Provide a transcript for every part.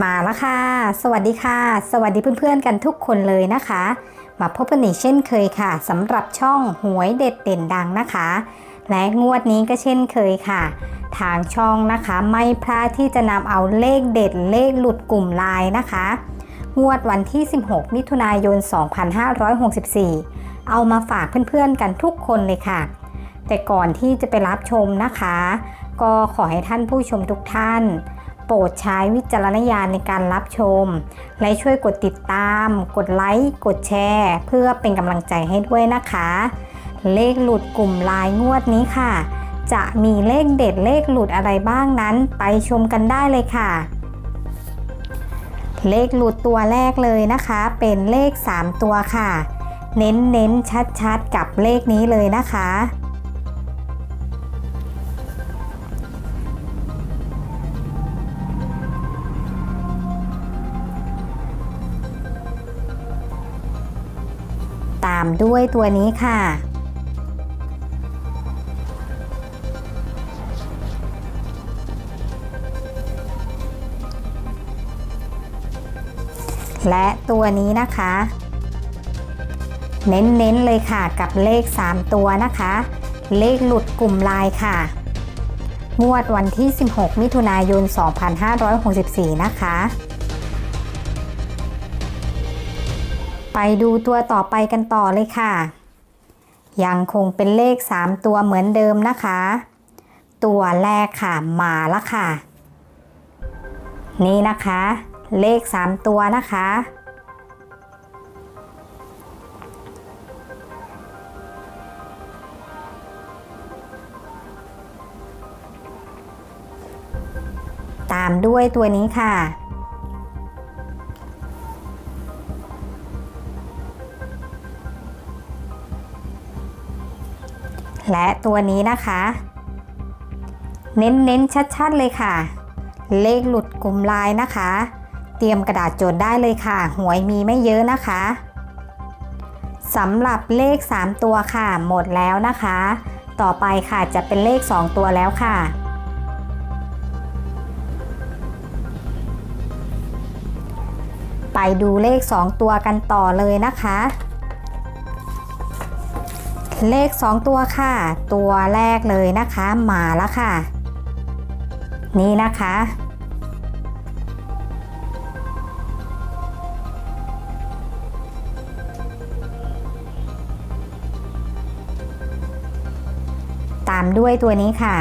มาแล้วค่ะ สวัสดีค่ะ สวัสดีเพื่อนๆกันทุกคนเลยนะคะ มาพบกันอีกเช่นเคยค่ะสำหรับช่องหวยเด็ดเด่นดังนะคะ และงวดนี้ก็เช่นเคยค่ะ ทางช่องนะคะไม่พลาดที่จะนำเอาเลขเด็ดเลขหลุดกลุ่มไลน์นะคะ งวดวันที่ 16 มิถุนายน 2564 เอามาฝากเพื่อนๆกันทุกคนเลยค่ะ แต่ก่อนที่จะไปรับชมนะคะ ก็ขอให้ท่านผู้ชมทุกท่าน โปรดใช้วิจารณญาณในการรับชม และช่วยกดติดตาม กดไลค์ กดแชร์ เพื่อเป็นกำลังใจให้ด้วยนะคะ เลขหลุดกลุ่มลายงวดนี้ค่ะ จะมีเลขเด็ดเลขหลุดอะไรบ้างนั้น ไปชมกันได้เลยค่ะ เลขหลุดตัวแรกเลยนะคะ เป็นเลข 3 ตัวค่ะ เน้นเน้นชัดชัดๆ กับเลขนี้เลยนะคะามด้วยตัวนี้ค่ะ และตัวนี้นะคะ เน้นๆเลยค่ะกับเลข 3 ตัวนะคะ เลขหลุดกลุ่มลายค่ะ งวดวันที่ 16 มิถุนายน 2564 นะคะ ไปดูตัวต่อไปกันต่อเลยค่ะ ยังคงเป็นเลข 3 ตัวเหมือนเดิมนะคะ ตัวแรกค่ะมาล้วค่ะ นี่นะคะ เลข 3 ตัวนะคะ ตามด้วยตัวนี้ค่ะ และตัวนี้นะคะ เน้นๆชัดๆเลยค่ะ เลขหลุดกลุ่มลายนะคะ เตรียมกระดาษจดได้เลยค่ะ หวยมีไม่เยอะนะคะสำหรับเลข 3 ตัวค่ะ หมดแล้วนะคะ ต่อไปค่ะจะเป็นเลข 2 ตัวแล้วค่ะ ไปดูเลข 2 ตัวกันต่อเลยนะคะ เลข 2 ตัวค่ะ ตัวแรกเลยนะคะมาแล้วค่ะ นี่นะคะ ตามด้วยตัวนี้ค่ะ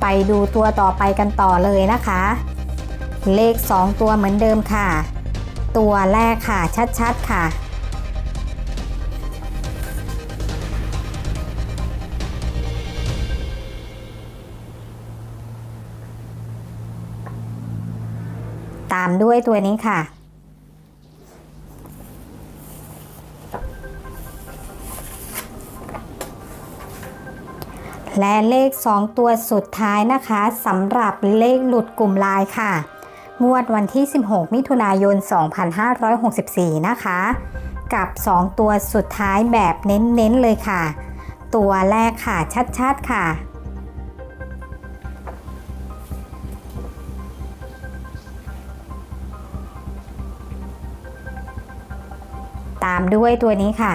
ไปดูตัวต่อไปกันต่อเลยนะคะ เลข 2 ตัวเหมือนเดิมค่ะ ตัวแรกค่ะชัดๆค่ะ ตามด้วยตัวนี้ค่ะ และเลข 2 ตัวสุดท้ายนะคะสำหรับเลขหลุดกลุ่มลายค่ะ งวดวันที่ 16 มิถุนายน 2564 นะคะ กับ 2 ตัวสุดท้ายแบบเน้นๆเลยค่ะ ตัวแรกค่ะชัดๆค่ะ ตามด้วยตัวนี้ค่ะ